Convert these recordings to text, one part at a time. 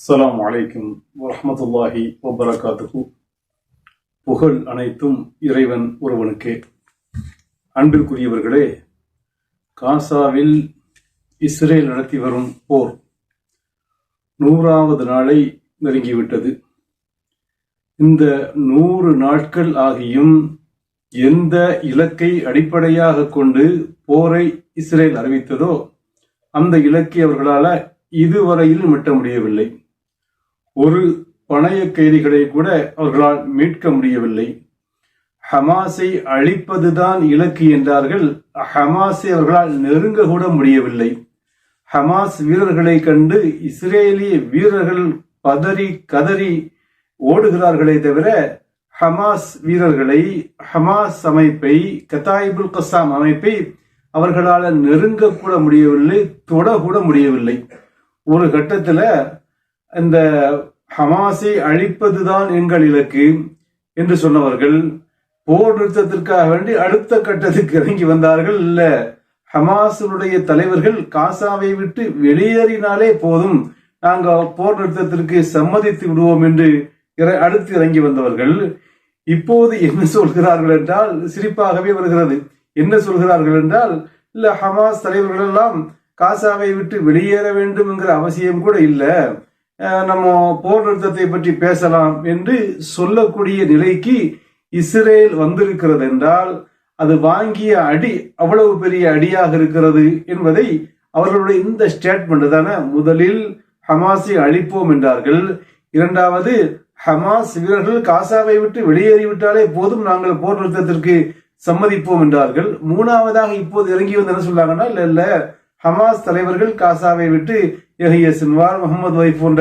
அஸ்லாம் அலைக்கும் வரமத்துல்லாஹி வபரகாத்துஹு. புகழ் அனைத்தும் இறைவன் ஒருவனுக்கே. அன்பிற்குரியவர்களே காசாவில் இஸ்ரேல் நடத்தி வரும் போர் நூறாவது நாளை நெருங்கிவிட்டது. இந்த நூறு நாட்கள் ஆகியும் எந்த இலக்கை அடிப்படையாக கொண்டு போரை இஸ்ரேல் அறிவித்ததோ அந்த இலக்கை அவர்களால் இதுவரையில் மிட்ட முடியவில்லை. ஒரு பணைய கைதிகளை கூட அவர்களால் மீட்க முடியவில்லை. ஹமாஸை அழிப்பதுதான் இலக்கு என்றார்கள். ஹமாஸை அவர்களால் நெருங்க கூட முடியவில்லை. ஹமாஸ் வீரர்களை கண்டு இஸ்ரேலிய வீரர்கள் பதறி கதறி ஓடுகிறார்களே தவிர ஹமாஸ் வீரர்களை ஹமாஸ் அமைப்பை கத்தாயிபுல் கசாம் அமைப்பை அவர்களால் நெருங்க கூட முடியவில்லை தொட கூட முடியவில்லை. ஒரு கட்டத்தில் இந்த ஹமாஸை அழிப்பதுதான் எங்கள் இலக்கு என்று சொன்னவர்கள் போர் நிறுத்தத்திற்காக வேண்டி அடுத்த கட்டத்துக்கு இறங்கி வந்தார்கள். இல்ல ஹமாஸுடைய தலைவர்கள் காசாவை விட்டு வெளியேறினாலே போதும் நாங்கள் போர் நிறுத்தத்திற்கு சம்மதித்து விடுவோம் என்று இற- அடுத்து இறங்கி வந்தவர்கள். இப்போது என்ன சொல்கிறார்கள் என்றால் சிரிப்பாகவே வருகிறது. என்ன சொல்கிறார்கள் என்றால் இல்ல ஹமாஸ் தலைவர்கள் எல்லாம் காசாவை விட்டு வெளியேற வேண்டும் என்கிற அவசியம் கூட இல்லை. நம்ம போர் நிறுத்தத்தை பற்றி பேசலாம் என்று சொல்லக்கூடிய நிலைக்கு இஸ்ரேல் வந்திருக்கிறது என்றால் அது வாங்கிய அடி அவ்வளவு பெரிய அடியாக இருக்கிறது என்பதை அவர்களுடைய இந்த ஸ்டேட்மெண்ட் தானே முதலில் ஹமாஸை அழிப்போம் என்றார்கள். இரண்டாவது ஹமாஸ் வீரர்கள் காசாவை விட்டு வெளியேறிவிட்டாலே போதும் நாங்கள் போர் நிறுத்தத்திற்கு சம்மதிப்போம் என்றார்கள். மூணாவதாக இப்போது இறங்கி வந்து என்ன சொல்றாங்கன்னா இல்ல இல்ல ஹமாஸ் தலைவர்கள் காசாவை விட்டு எஹிய சின்வார் முகமது வைப் போன்ற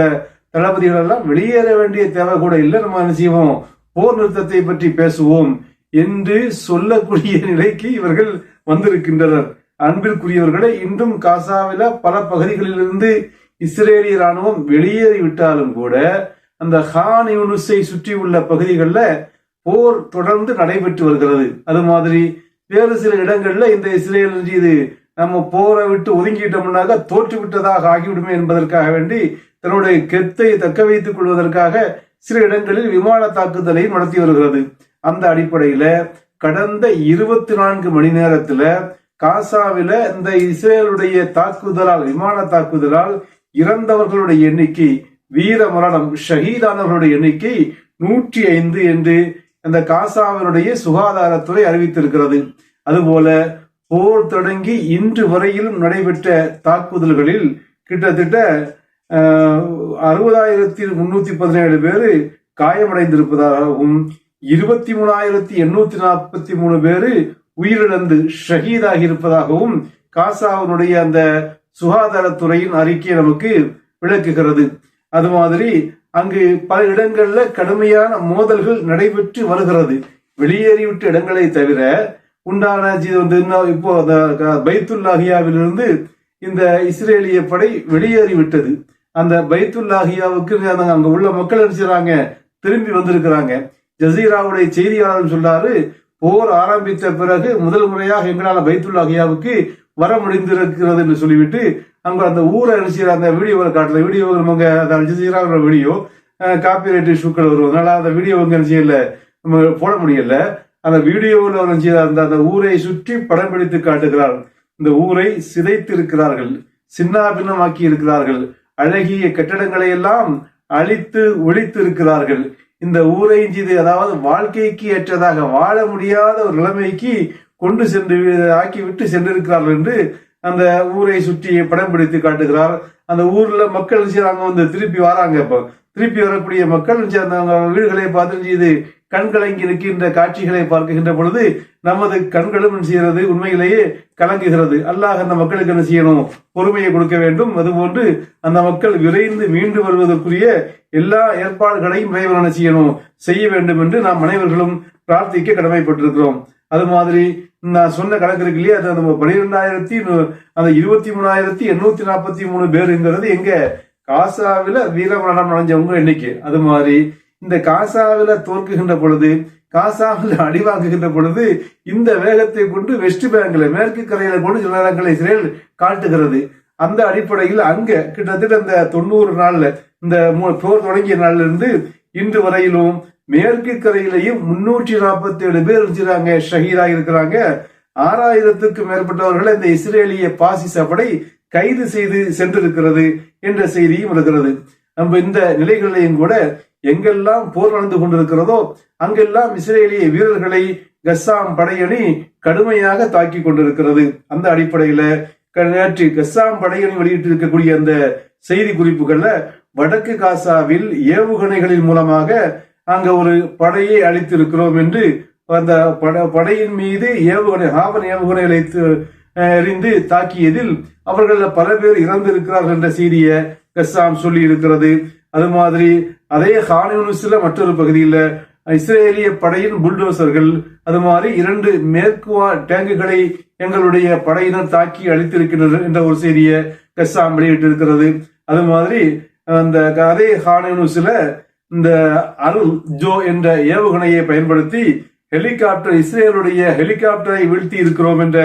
தளபதிகள் எல்லாம் வெளியேற வேண்டிய தேவை கூட இல்லை. நம்ம என்ன செய்வோம்? போர் நிறுத்தத்தை பற்றி பேசுவோம் என்று சொல்லக்கூடிய நிலைக்கு இவர்கள் வந்திருக்கின்றனர். அன்பிற்குரியவர்களை இன்றும் காசாவில பல பகுதிகளிலிருந்து இஸ்ரேலிய ராணுவம் வெளியேறி விட்டாலும் கூட அந்த ஹான் யூனுஸை சுற்றியுள்ள பகுதிகளில் போர் தொடர்ந்து நடைபெற்று வருகிறது. அது மாதிரி வேறு சில இடங்கள்ல இந்த இஸ்ரேல் இது நம்ம போரை விட்டு ஒதுங்கிட்டோம்னாக்க தோற்று விட்டதாக ஆகிவிடுமே என்பதற்காக வேண்டி தன்னுடைய கெத்தை தக்க வைத்துக் கொள்வதற்காக சில இடங்களில் விமான தாக்குதலை நடத்தி வருகிறது. அந்த அடிப்படையில கடந்த இருபத்தி நான்கு மணி நேரத்துல காசாவில இந்த இஸ்ரேலுடைய தாக்குதலால் விமான தாக்குதலால் இறந்தவர்களுடைய எண்ணிக்கை வீர மரணம் ஷஹீதானவர்களுடைய எண்ணிக்கை நூற்றி ஐந்து என்று அந்த காசாவினுடைய சுகாதாரத்துறை அறிவித்திருக்கிறது. அதுபோல போர் தொடங்கி இன்று வரையிலும் நடைபெற்ற தாக்குதல்களில் கிட்டத்தட்ட அறுபதாயிரத்தி முன்னூத்தி பதினேழு பேர் காயமடைந்திருப்பதாகவும் இருபத்தி மூணாயிரத்தி எண்ணூத்தி நாற்பத்தி மூணு பேரு உயிரிழந்து ஷஹீதாகி இருப்பதாகவும் காசாவினுடைய அந்த சுகாதாரத்துறையின் அறிக்கை நமக்கு விளக்குகிறது. அது மாதிரி அங்கு பல இடங்கள்ல கடுமையான மோதல்கள் நடைபெற்று வருகிறது. வெளியேறிவிட்ட இடங்களை தவிர உண்டான இப்போ அந்த க- இந்த இஸ்ரேலிய படை வெளியேறிவிட்டது. அந்த பைத்துல்லாஹியாவுக்கு அங்க உள்ள மக்கள் என்ன திரும்பி வந்திருக்கிறாங்க. ஜசீராவுடைய செய்தியாளர் சொல்றாரு போர் ஆரம்பித்த பிறகு முதல் முறையாக எங்களால் பைத்துல்லாஹியாவுக்கு வர முடிந்திருக்கிறது என்று சொல்லிவிட்டு அங்க அந்த ஊரை என்ன அந்த வீடியோவை காட்டல வீடியோ நமக்கு அந்த அல் ஜசீராவோட வீடியோ காப்பிரைட் இஷ்யூக்கள் வரும் அந்த வீடியோ வந்து செய்யல நம்ம போட முடியல. அந்த வீடியோவில் அவர் அந்த அந்த ஊரை சுற்றி படம் பிடித்து காட்டுகிறார். இந்த ஊரை சிதைத்து இருக்கிறார்கள் சின்னாபின்னமாக்கி இருக்கிறார்கள். அழகிய கட்டடங்களை எல்லாம் அழித்து ஒழித்து இருக்கிறார்கள் இந்த ஊரை செய்து அதாவது வாழ்க்கைக்கு ஏற்றதாக வாழ முடியாத ஒரு நிலைமைக்கு கொண்டு சென்று ஆக்கி விட்டு சென்றிருக்கிறார்கள் என்று அந்த ஊரை சுற்றி படம் பிடித்து காட்டுகிறார். அந்த ஊர்ல மக்கள் என்ன வந்து திருப்பி வராங்க இப்போ. திருப்பி வரக்கூடிய மக்கள் அந்த வீடுகளை பார்த்து இது கண்கலங்கி இருக்கின்ற காட்சிகளை பார்க்கின்ற பொழுது நமது கண்களும் செய்கிறது? உண்மையிலேயே கலங்குகிறது. அல்லாஹ் அந்த மக்களுக்கு என்ன செய்யணும்? பொறுமையை கொடுக்க வேண்டும். அதுபோன்று அந்த மக்கள் விரைந்து மீண்டு வருவதற்குரிய எல்லா ஏற்பாடுகளையும் இறைவன் என்ன செய்யணும்? செய்ய வேண்டும் என்று நாம் அனைவர்களும் பிரார்த்திக்க கடமைப்பட்டிருக்கிறோம். அது மாதிரி நான் சொன்ன கணக்கு இருக்கு இல்லையா? அது நம்ம பனிரெண்டாயிரத்தி அந்த இருபத்தி மூணாயிரத்தி எண்ணூத்தி நாற்பத்தி மூணு பேருங்கிறது எங்க? காசாவில வீரமரணம் அடைஞ்சவங்க எண்ணிக்கை. அது மாதிரி இந்த காசாவில தோற்குகின்ற பொழுது காசாவில் அடிவாக்குகின்ற பொழுது இந்த வேகத்தை கொண்டு வெஸ்ட் பேங்க்ல மேற்கு கரையில கொண்டு சில நேரங்களை இஸ்ரேல் காட்டுகிறது. அந்த அடிப்படையில் அங்க கிட்டத்தட்ட இந்த தொண்ணூறு நாள்ல இந்த போர் தொடங்கிய நாள்ல இருந்து இன்று வரையிலும் மேற்கு கரையிலையும் முன்னூற்றி நாற்பத்தி ஏழு பேர் இருக்கிறாங்க ஷஹீதாக இருக்கிறாங்க. ஆறாயிரத்துக்கும் மேற்பட்டவர்களை இந்த இஸ்ரேலிய பாசிச படை கைது செய்து சென்றிருக்கிறது என்ற செய்தியும் இருக்கிறது நம்ம இந்த நிலைகளிலையும் கூட எங்கெல்லாம் போர் நடந்து கொண்டிருக்கிறதோ அங்கெல்லாம் இஸ்ரேலிய வீரர்களை கஸ்ஸாம் படையணி கடுமையாக தாக்கி கொண்டிருக்கிறது. அந்த அடிப்படையில நேற்று கஸ்ஸாம் படையணி வெளியிட்டிருக்கக்கூடிய அந்த செய்தி குறிப்புகள்ல வடக்கு காசாவில் ஏவுகணைகளின் மூலமாக அங்க ஒரு படையை அளித்திருக்கிறோம் என்று அந்த பட- படையின் மீது ஏவுகணை ஆவண ஏவுகணைகளை எறிந்து தாக்கியதில் அவர்கள் பல பேர் இறந்திருக்கிறார்கள் என்ற செய்தியை கஸ்ஸாம் சொல்லி இருக்கிறது அது மாதிரி அதே ஹானியூனிஸ்ல மற்றொரு பகுதியில் இஸ்ரேலிய படையின் புல்டோசர்கள் அது மாதிரி இரண்டு மேற்குவா டேங்குகளை எங்களுடைய படையினர் தாக்கி அழித்திருக்கின்றனர் என்ற ஒரு செய்தியை கெஸ்ஸாம் வெளியிட்டிருக்கிறது. அது மாதிரி அந்த அதே ஹானியூனிஸ்ல இந்த அருள் ஜோ என்ற ஏவுகணையை பயன்படுத்தி ஹெலிகாப்டர் இஸ்ரேலுடைய ஹெலிகாப்டரை வீழ்த்தி இருக்கிறோம் என்ற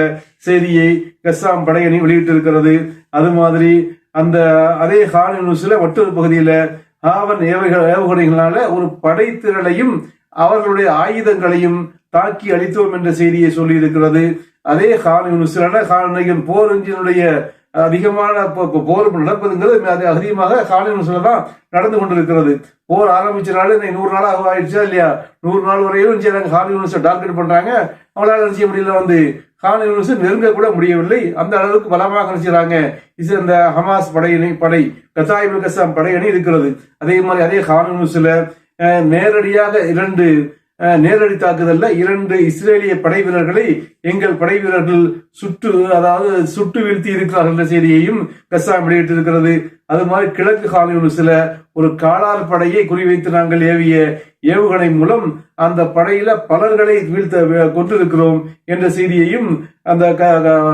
செய்தியை கஸ்ஸாம் படையணி வெளியிட்டிருக்கிறது. அது மாதிரி அந்த அதே ஹான் நியூஸ்ல மற்றொரு பகுதியில ஆவன் ஏவக ஏவுகணைகளால ஒரு படைத்திரளையும் அவர்களுடைய ஆயுதங்களையும் தாக்கி அளித்தோம் என்ற செய்தியை சொல்லி இருக்கிறது அதே ஹான் நியூஸ்ல ஹான் போர் இன்ஜினுடைய அதிகமான போர் நடப்பதுங்கிறது அதிகமாக காலநிலை தான் நடந்து கொண்டிருக்கிறது. போர் ஆரம்பிச்ச நாள் இன்னைக்கு நூறு நாள் ஆயிடுச்சா இல்லையா? நூறு நாள் வரையிலும் செய்யறாங்க ஹாலியூனிஸை டார்கெட் பண்றாங்க. அவங்களால செய்ய முடியல வந்து ஹாலியூனிஸ் நெருங்க கூட முடியவில்லை. அந்த அளவுக்கு பலமாக நினைச்சாங்க இது இந்த ஹமாஸ் படையணி படை கசாயிபுல் கசாம் படையணி இருக்கிறது. அதே மாதிரி அதே ஹாலியூனிஸ்ல நேரடியாக இரண்டு நேரடி தாக்குதல்ல இரண்டு இஸ்ரேலிய படை வீரர்களை எங்கள் படை வீரர்கள் சுட்டு அதாவது சுட்டு வீழ்த்தி இருக்கிறார்கள் என்ற செய்தியையும் கஸ்ஸாம் வெளியிட்டிருக்கிறது. அது மாதிரி கிழக்கு ஹாலியூனிஸ்ல ஒரு காலார் படையை குறிவைத்து நாங்கள் ஏவிய ஏவுகணை மூலம் அந்த படையில பலர்களை வீழ்த்த கொண்டிருக்கிறோம் என்ற செய்தியையும் அந்த க-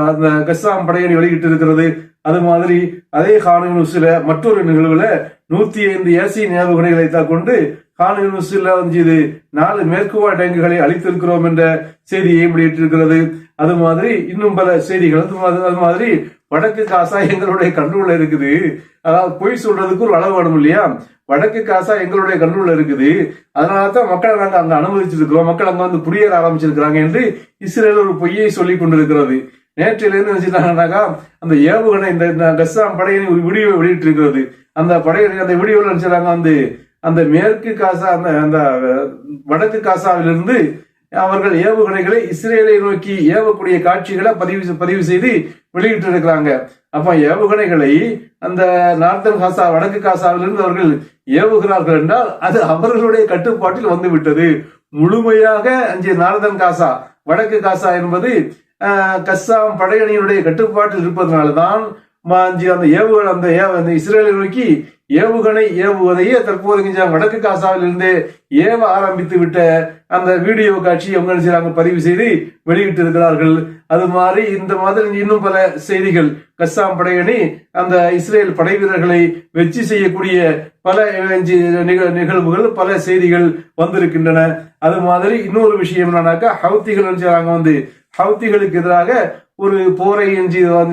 அந்த கஸ்ஸாம் படையணி வெளியிட்டிருக்கிறது. அது மாதிரி அதே ஹாலியூனிஸ்ல மற்றொரு நிகழ்வுல நூத்தி ஐந்து ஏசி ஏவுகணைகளை தான் காலை ஹாலியூனிஸ்ல வந்து இது நாலு மேற்குவா டேங்குகளை அளித்திருக்கிறோம் என்ற செய்தியை வெளியிட்டிருக்கிறது. அது மாதிரி இன்னும் பல செய்திகள். அது மாதிரி- வடக்கு காசா எங்களுடைய கண்ட்ரோல்ல இருக்குது. அதாவது பொய் சொல்றதுக்கு ஒரு அளவு வேணும் இல்லையா? வடக்கு காசா எங்களுடைய கண்ட்ரோல்ல இருக்குது. அதனால தான் மக்களை நாங்க அங்க அனுமதிச்சிருக்கிறோம். மக்கள் அங்க வந்து புரியற ஆரம்பிச்சிருக்கிறாங்க என்று இஸ்ரேல் ஒரு பொய்யை சொல்லி கொண்டிருக்கிறது. நேற்றில இருந்து அந்த ஏவுகணை இந்த கசாம் கஸ்ஸாம் படையணி ஒரு வீடியோ வெளியிட்டிருக்கிறது. அந்த படையினை அந்த வீடியோல நினைச்சாங்க வந்து அந்த மேற்கு காசா அந்த அந்த வடக்கு காசாவிலிருந்து அவர்கள் ஏவுகணைகளை இஸ்ரேலை நோக்கி ஏவக்கூடிய காட்சிகளை பதிவு பதிவு செய்து வெளியிட்டு இருக்கிறாங்க அப்ப ஏவுகணைகளை அந்த நார்த்தன் காசா வடக்கு காசாவிலிருந்து அவர்கள் ஏவுகிறார்கள் என்றால் அது அவர்களுடைய கட்டுப்பாட்டில் வந்துவிட்டது. முழுமையாக அஞ்சு நார்தன் காசா வடக்கு காசா என்பது கஸ்ஸாம் படையணியினுடைய கட்டுப்பாட்டில் இருப்பதனால்தான் ம- அஞ்சு அந்த ஏவுகணை அந்த ஏவ- அந்த இஸ்ரேலை நோக்கி ஏவுகணை ஏவுவதையே தற்போது வடக்கு காசாவில் இருந்து ஏவ ஆரம்பித்து விட்ட அந்த வீடியோ காட்சி அவங்க என்ன பதிவு செய்து வெளியிட்டு இருக்கிறார்கள் அது மாதிரி இந்த மாதிரி இன்னும் பல செய்திகள். கஸ்ஸாம் படையணி அந்த இஸ்ரேல் படை வீரர்களை வெற்றி செய்யக்கூடிய பல நிக- நிகழ்வுகள் பல செய்திகள் வந்திருக்கின்றன. அது மாதிரி இன்னொரு விஷயம் என்னன்னாக்கா ஹவுத்திகள் செய்யறாங்க வந்து ஹவுத்திகளுக்கு எதிராக ஒரு போரை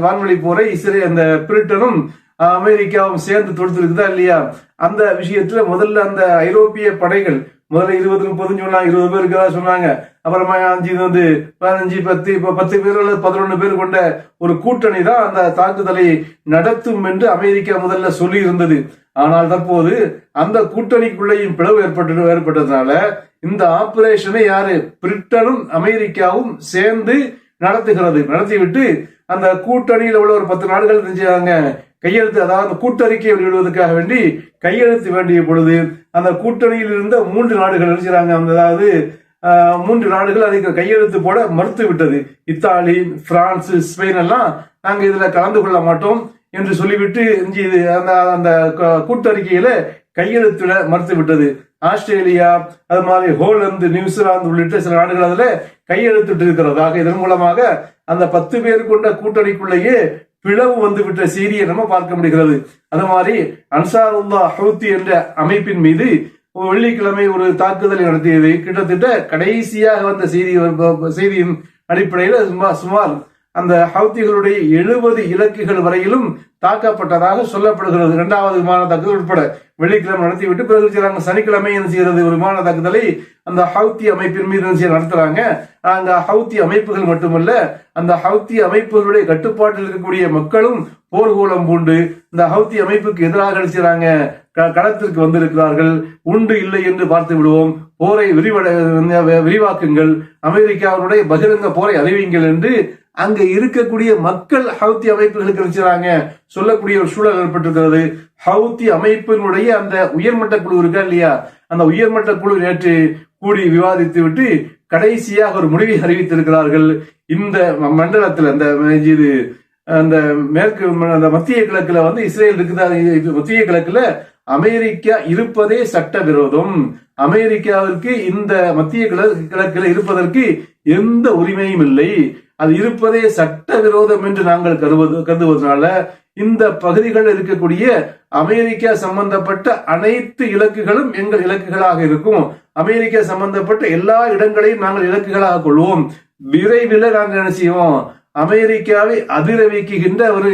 வான்வழி போரை இஸ்ரேல் அந்த பிரிட்டனும் அமெரிக்காவும் சேர்ந்து தொடுத்திருக்குதா இல்லையா? அந்த விஷயத்துல முதல்ல அந்த ஐரோப்பிய படைகள் முதல்ல இருபது முப்பதுன்னு சொன்னாங்க இருபது பேர் இருக்கிறதா சொன்னாங்க. அப்புறமா அஞ்சு இது வந்து பதினஞ்சு பத்து இப்ப பத்து பேர் அல்லது பதினொன்று பேர் கொண்ட ஒரு கூட்டணி தான் அந்த தாக்குதலை நடத்தும் என்று அமெரிக்கா முதல்ல சொல்லி இருந்தது ஆனால் தற்போது அந்த கூட்டணிக்குள்ளேயும் பிளவு ஏற்பட்டு ஏற்பட்டதுனால இந்த ஆபரேஷனை யாரு? பிரிட்டனும் அமெரிக்காவும் சேர்ந்து நடத்துகிறது. நடத்திவிட்டு அந்த கூட்டணியில் உள்ள ஒரு பத்து நாடுகள் செஞ்சாங்க கையெழுத்து அதாவது கூட்டறிக்கை வெளியிடுவதற்காக வேண்டி கையெழுத்து வேண்டிய பொழுது அந்த கூட்டணியில் இருந்த மூன்று நாடுகள் நினைச்சாங்க அந்த அதாவது மூன்று நாடுகள் அதுக்கு கையெழுத்து போட மறுத்து விட்டது. இத்தாலி பிரான்ஸ் ஸ்பெயின் எல்லாம் நாங்கள் இதில் கலந்து கொள்ள மாட்டோம் என்று சொல்லிவிட்டு இஞ்சி இது அந்த அந்த கூட்டறிக்கையில கையெழுத்திட மறுத்து விட்டது. ஆஸ்திரேலியா அது மாதிரி ஹோலந்து நியூசிலாந்து உள்ளிட்ட சில நாடுகள் அதில் கையெழுத்திட்டு இருக்கிறது ஆக இதன் மூலமாக அந்த பத்து பேர் கொண்ட கூட்டணிக்குள்ளேயே பிளவு வந்து விட்ட செய்தியை நம்ம பார்க்க முடிகிறது. அது மாதிரி அன்சாருல்லா ஹவுத்தி என்ற அமைப்பின் மீது வெள்ளிக்கிழமை ஒரு தாக்குதலை நடத்தியது. கிட்டத்தட்ட கடைசியாக வந்த செய்தி செய்தியின் அடிப்படையில் சும்மா சுமார் அந்த ஹவுத்திகளுடைய எழுபது இலக்குகள் வரையிலும் தாக்கப்பட்டதாக சொல்லப்படுகிறது. இரண்டாவது விமான தாக்குதல் உட்பட வெள்ளிக்கிழமை நடத்திவிட்டு பிறகு செய்கிறாங்க சனிக்கிழமை என்ன செய்யறது ஒரு விமான தாக்குதலை அந்த ஹவுத்தி அமைப்பின் மீது என்ன செய்ய நடத்துறாங்க? அந்த ஹவுத்தி அமைப்புகள் மட்டுமல்ல அந்த ஹவுத்தி அமைப்புகளுடைய கட்டுப்பாட்டில் இருக்கக்கூடிய மக்களும் போர்கோலம் பூண்டு இந்த ஹவுத்தி அமைப்புக்கு எதிராக என்ன க- களத்திற்கு வந்திருக்கிறார்கள். உண்டு இல்லை என்று பார்த்து விடுவோம். போரை விரிவட விரிவாக்குங்கள். அமெரிக்காவுடைய பகிரங்க போரை அறிவிங்கள் என்று அங்க இருக்கக்கூடிய மக்கள் ஹவுத்தி அமைப்புகளுக்கு இருக்கிறாங்க. சொல்லக்கூடிய ஒரு சூழல் ஏற்பட்டிருக்கிறது. ஹவுத்தி அமைப்பினுடைய அந்த உயர்மட்ட குழு இருக்கா இல்லையா? அந்த உயர்மட்ட குழு நேற்று கூடி விவாதித்து விட்டு கடைசியாக ஒரு முடிவை அறிவித்திருக்கிறார்கள். இந்த மண்டலத்தில் அந்த இது அந்த மேற்கு அந்த மத்திய கிழக்குல வந்து இஸ்ரேல் இருக்குதா? இது மத்திய கிழக்குல அமெரிக்கா இருப்பதே சட்ட விரோதம் அமெரிக்காவிற்கு இந்த மத்திய கிழக்கு கிழக்கில் இருப்பதற்கு எந்த உரிமையும் இல்லை. அது இருப்பதே சட்டவிரோதம் என்று நாங்கள் கருவது கருதுவதனால இந்த பகுதிகளில் இருக்கக்கூடிய அமெரிக்கா சம்பந்தப்பட்ட அனைத்து இலக்குகளும் எங்கள் இலக்குகளாக இருக்கும். அமெரிக்கா சம்பந்தப்பட்ட எல்லா இடங்களையும் நாங்கள் இலக்குகளாக கொள்வோம். விரைவில் நாங்கள் என்ன செய்வோம்? அமெரிக்காவை அதிர வைக்குகின்ற ஒரு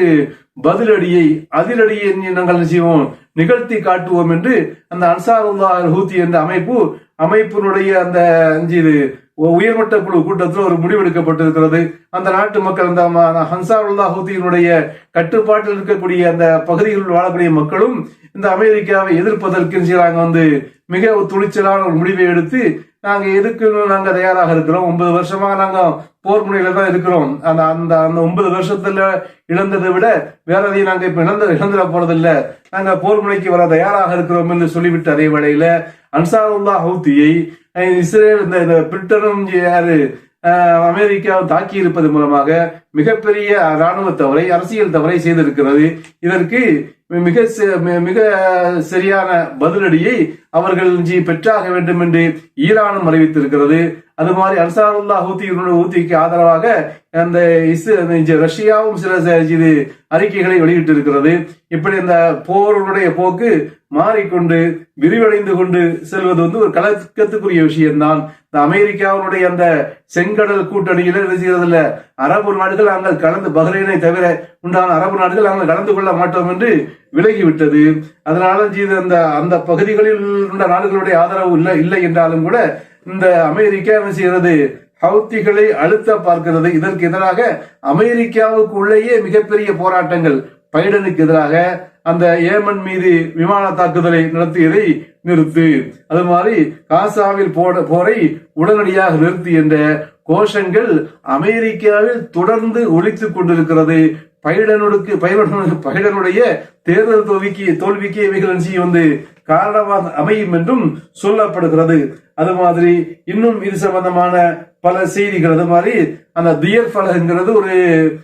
பதிலடியை அதிரடியை நாங்கள் என்ன செய்வோம்? நிகழ்த்தி காட்டுவோம் என்று அந்த அன்சாருல்லா ஹூத்தி என்ற அமைப்பு அமைப்பினுடைய அந்த அஞ்சு இது உயர்மட்ட குழு கூட்டத்தில் ஒரு முடிவெடுக்கப்பட்டிருக்கிறது. அந்த நாட்டு மக்கள் அந்த ஹன்சாருல்லா ஹூத்தியினுடைய கட்டுப்பாட்டில் இருக்கக்கூடிய அந்த பகுதிகளில் வாழக்கூடிய மக்களும் இந்த அமெரிக்காவை எதிர்ப்பதற்கு என்ன வந்து மிக துணிச்சலான ஒரு முடிவை எடுத்து நாங்க எதுக்கு நாங்க தயாராக இருக்கிறோம்? ஒன்பது வருஷமாக நாங்க போர் முனையில தான் இருக்கிறோம். அந்த அந்த அந்த ஒன்பது வருஷத்துல இழந்ததை விட வேற எதையும் நாங்க இப்ப இழந்த இழந்துட போறதில்ல. நாங்க போர் முனைக்கு வர தயாராக இருக்கிறோம் என்று சொல்லிவிட்டு அதே வேளையில அன்சாருல்லா ஹவுத்தியை இஸ்ரேல் இந்த இந்த பிரிட்டனும் யாரு? அமெரிக்காவும் தாக்கி இருப்பது மூலமாக மிகப்பெரிய இராணுவ தவறை அரசியல் தவறை செய்திருக்கிறது. இதற்கு மிக மிக சரியான பதிலடியை அவர்கள் பெற்றாக வேண்டும் என்று ஈரானும் அறிவித்திருக்கிறது. அது மாதிரி அன்சாருல்லா ஹூத்தியினுடைய ஊத்திக்கு ஆதரவாக அந்த இஸ் இந்த ரஷ்யாவும் சில இது அறிக்கைகளை வெளியிட்டிருக்கிறது. இப்படி இந்த போருடைய போக்கு மாறிக்கொண்டு விரிவடைந்து கொண்டு செல்வது வந்து ஒரு கலக்கத்துக்குரிய விஷயம்தான். இந்த அமெரிக்காவுடைய அந்த செங்கடல் கூட்டணியில என்ன அரபு நாடுகள் நாங்கள் கலந்து பஹ்ரைனை தவிர உண்டான அரபு நாடுகள் நாங்கள் கலந்து கொள்ள மாட்டோம் என்று விலகிவிட்டது. அதனால அந்த அந்த பகுதிகளில் உள்ள நாடுகளுடைய ஆதரவு இல்லை இல்லை என்றாலும் கூட இந்த அமெரிக்கா என்ன செய்யறது ஹவுத்திகளை அழுத்த பார்க்கிறது. இதற்கு எதிராக அமெரிக்காவுக்கு உள்ளேயே மிகப்பெரிய போராட்டங்கள். பைடனுக்கு எதிராக அந்த ஏமன் மீது விமான தாக்குதலை நடத்தியதை நிறுத்து. அது மாதிரி காசாவில் போட போரை உடனடியாக நிறுத்து என்ற கோஷங்கள் அமெரிக்காவில் தொடர்ந்து ஒழித்துக் கொண்டிருக்கிறது. பைடனுக்கு பைடனுக்கு பைடனுடைய தேர்தல் தோல்விக்கு தோல்விக்கு இவைகள் வந்து காரணமாக அமையும் என்றும் சொல்லப்படுகிறது. அது மாதிரி இன்னும் இது சம்பந்தமான பல செய்திகள் அது மாதிரி அந்த துயர் பலகங்கிறது ஒரு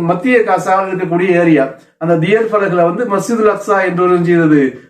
மத்திய காசாவில் இருக்கக்கூடிய ஏரியா. அந்த தியர் ஃபலகுல வந்து மஸ்ஜிதுல் அக்ஸா என்று ஒரு செய்தது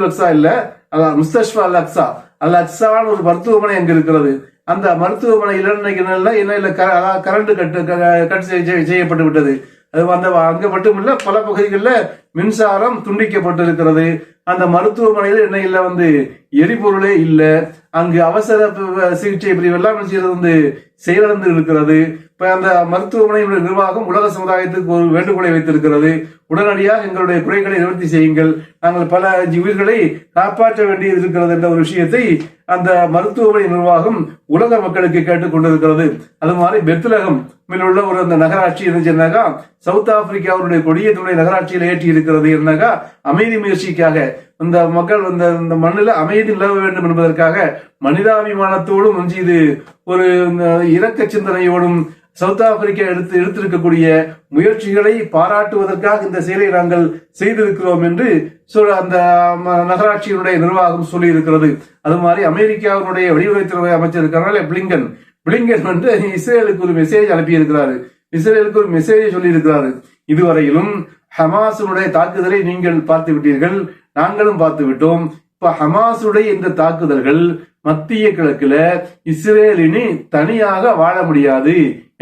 லக்ஸா இல்ல அதான் முஸ்தஷ்வா அல் அக்ஸா. அல் அக்ஸான்னு ஒரு மருத்துவமனை அங்க இருக்கிறது. அந்த மருத்துவமனையில் இன்னைக்கு நல்லா என்ன கரண்ட் கட்டு க- கட் செய்ய- செய்யப்பட்டு விட்டது. அது அந்த அங்க மட்டுமில்ல பல பகுதிகளில் மின்சாரம் துண்டிக்கப்பட்டிருக்கிறது. அந்த மருத்துவமனையில் என்ன இல்லை வந்து எரிபொருளே இல்லை. அங்கு அவசர சிகிச்சை பிரிவு எல்லாம் செய்யறது வந்து செயலிழந்து இருக்கிறது. இப்ப அந்த மருத்துவமனையினுடைய நிர்வாகம் உலக சமுதாயத்துக்கு ஒரு வேண்டுகோளை வைத்திருக்கிறது. உடனடியாக எங்களுடைய குறைகளை நிவர்த்தி செய்யுங்கள். நாங்கள் பல உயிர்களை காப்பாற்ற வேண்டியது இருக்கிறது என்ற ஒரு விஷயத்தை அந்த மருத்துவமனை நிர்வாகம் உலக மக்களுக்கு கேட்டுக் கொண்டிருக்கிறது. அது மாதிரி பெத்லகம் உள்ள ஒரு அந்த நகராட்சி இருந்துச்சுன்னாக்கா சவுத் ஆப்பிரிக்காவுடைய கொடியத்துடைய நகராட்சியில் ஏற்றி இருக்கிறது என்னக்கா? அமைதி முயற்சிக்காக. இந்த மக்கள் இந்த இந்த மண்ணில் அமைதி நிலவ வேண்டும் என்பதற்காக மனிதாபிமானத்தோடும் வந்து இது ஒரு இந்த இரக்க சிந்தனையோடும் சவுத் ஆப்பிரிக்கா எடுத்து எடுத்திருக்கக்கூடிய முயற்சிகளை பாராட்டுவதற்காக இந்த செயலை நாங்கள் செய்திருக்கிறோம் என்று அந்த நகராட்சியினுடைய நிர்வாகம் சொல்லி இருக்கிறது அது மாதிரி அமெரிக்காவினுடைய வெளியுறவுத்துறை அமைச்சர் இருக்கிறனால பிளிங்கன். பிளிங்கன் வந்து இஸ்ரேலுக்கு ஒரு மெசேஜ் அனுப்பியிருக்கிறாரு. இஸ்ரேலுக்கு ஒரு மெசேஜ் சொல்லியிருக்கிறாரு. இதுவரையிலும் ஹமாஸுடைய தாக்குதலை நீங்கள் பார்த்து விட்டீர்கள் நாங்களும் பார்த்து விட்டோம் இப்ப ஹமாசுடைய இந்த தாக்குதல்கள் மத்திய கிழக்குல இஸ்ரேலினி தனியாக வாழ முடியாது.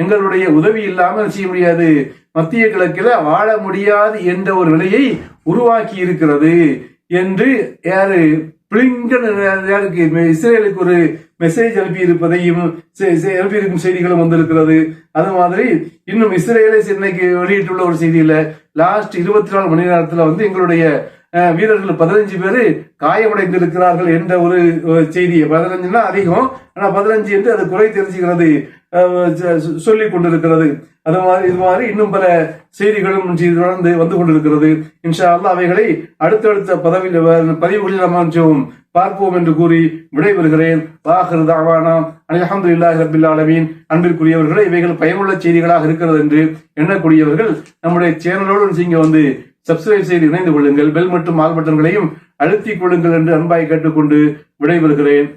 எங்களுடைய உதவி இல்லாமல் செய்ய முடியாது. மத்திய கிழக்குல வாழ முடியாது என்ற ஒரு நிலையை உருவாக்கி இருக்கிறது என்று யாரு? பிளிங்கன் யாருக்கு? இஸ்ரேலுக்கு ஒரு மெசேஜ் அனுப்பி இருப்பதையும் அனுப்பியிருக்கும் செய்திகளும் வந்திருக்கிறது. அது மாதிரி இன்னும் இஸ்ரேலை இன்னைக்கு வெளியிட்டுள்ள ஒரு செய்தியில லாஸ்ட் இருபத்தி நாலு மணி நேரத்துல வந்து எங்களுடைய வீரர்கள் பதினஞ்சு காயமடைந்து காயமடைந்திருக்கிறார்கள் என்ற ஒரு செய்தி. செய்தியை அதிகம் ஆனா பதினஞ்சு என்று அது குறை தெரிஞ்சுகிறது சொல்லிக் கொண்டிருக்கிறது. அது மாதிரி இது மாதிரி இன்னும் பல செய்திகளும் தொடர்ந்து வந்து கொண்டிருக்கிறது. இன்ஷா அல்லா அவைகளை அடுத்தடுத்த பதவியில் பதிவுகளில் நாம் பார்ப்போம் என்று கூறி விடைபெறுகிறேன். வாஹர் தாவானா அல்ஹம்துலில்லாஹி ரப்பில் ஆலமீன். அன்பிற்குரியவர்களே இவைகள் பயனுள்ள செய்திகளாக இருக்கிறது என்று எண்ணக்கூடியவர்கள் நம்முடைய சேனலோடு நீங்க வந்து சப்ஸ்கிரைப் செய்து இணைந்து கொள்ளுங்கள் பெல் மற்றும் ஆல் பட்டன்களையும் அழுத்திக் கொள்ளுங்கள் என்று அன்பாய் கேட்டுக்கொண்டு விடைபெறுகிறேன்.